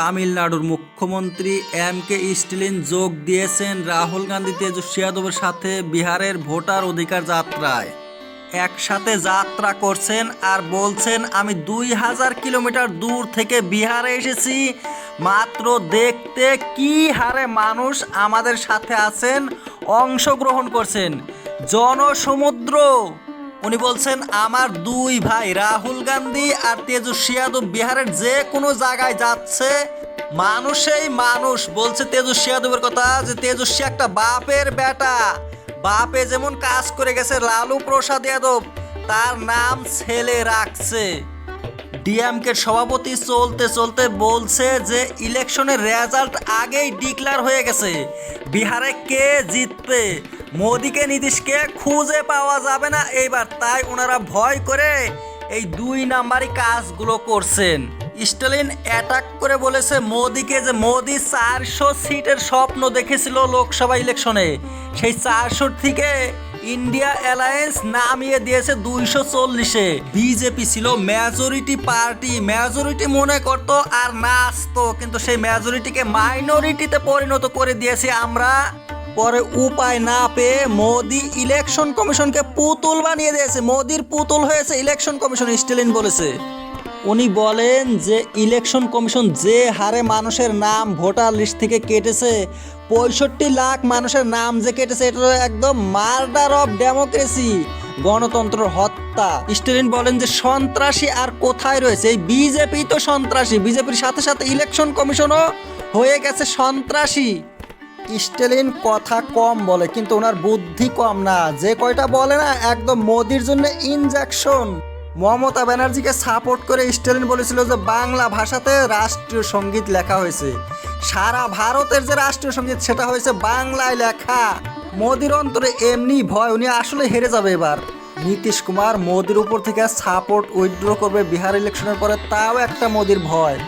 তামিলনাড়ুর মুখ্যমন্ত্রী M K স্টিলিন যোগ দিয়েছেন রাহুল গান্ধী তেজস্বী যাদবের সাথে বিহারের ভোটার অধিকার যাত্রায়। একসাথে যাত্রা করছেন আর বলছেন, আমি দুই হাজার কিলোমিটার দূর থেকে বিহারে এসেছি। মাত্র দেখতে কি হারে মানুষ আমাদের সাথে আছেন, অংশগ্রহণ করছেন। জনসমুদ্র। উনি বলছেন, আমার দুই ভাই, রাহুল গান্ধী আর তেজস্বী যাদব বিহারের যে কোনো জায়গায় যাচ্ছে, মানুষেই মানুষ। বলছে তেজস্বী যাদবের কথা যে, তেজস্বী একটা বাপের বেটা। বাপে যেমন কাজ করে গেছে, লালু প্রসাদ যাদব তার নাম ছেলে রাখছে। ডিএমকের সভাপতি চলতে চলতে বলছে যে, ইলেকশনের রেজাল্ট আগেই ডিক্লার হয়ে গেছে। বিহারে কে জিতবে? মোদিকে নীতিশকে খুঁজে পাওয়া যাবে না। এইবার তাই ওনারা ভয় করে এই দুই নাম্বারই কাজগুলো করছেন। স্টালিন অ্যাটাক করে বলেছে মোদিকে যে মোদি চারশো সিটের স্বপ্ন দেখেছিল লোকসভা ইলেকশনে। সেই চারশো থেকে ইন্ডিয়া অ্যালায়েন্স নামিয়ে দিয়েছে দুইশো চল্লিশে। বিজেপি ছিল মেজরিটি পার্টি মেজরিটি মনে করতো আর নাচতো, কিন্তু সেই মেজরিটিকে মাইনরিটিতে পরিণত করে দিয়েছি আমরা। পরে উপায় না পেয়ে মোদি ইলেকশন কমিশনকে পুতুল বানিয়ে দিয়েছে। মোদির পুতুল হয়েছে ইলেকশন কমিশন, স্টেলিন বলেছে। উনি বলেন যে ইলেকশন কমিশন যে হারে মানুষের নাম ভোটার লিস্ট থেকে কেটেছে, পঁয়ষট্টি লাখ মানুষের নাম যে কেটেছে, এটা একদম মার্ডার অফ ডেমোক্রেসি গণতন্ত্র হত্যা। স্টেলিন বলেন যে সন্ত্রাসী আর কোথায় রয়েছে? এই বিজেপি তো সন্ত্রাসী, বিজেপির সাথে সাথে ইলেকশন কমিশনও হয়ে গেছে সন্ত্রাসী। স্টেলিন কথা কম বলে, কিন্তু ওনার বুদ্ধি কম না। যে কয়টা বলে না, একদম মোদির জন্য ইনজেকশন মমতা ব্যানার্জিকে সাপোর্ট করে স্টেলিন বলেছিল যে, বাংলা ভাষাতে রাষ্ট্রীয় সংগীত লেখা হয়েছে। সারা ভারতের যে রাষ্ট্রীয় সংগীত, সেটা হয়েছে বাংলায় লেখা। মোদির অন্তরে এমনি ভয়, উনি আসলে হেরে যাবে এবার। নীতিশ কুমার মোদির উপর থেকে সাপোর্ট উইথড্র করবে বিহার ইলেকশনের পরে, তাও একটা মোদির ভয়।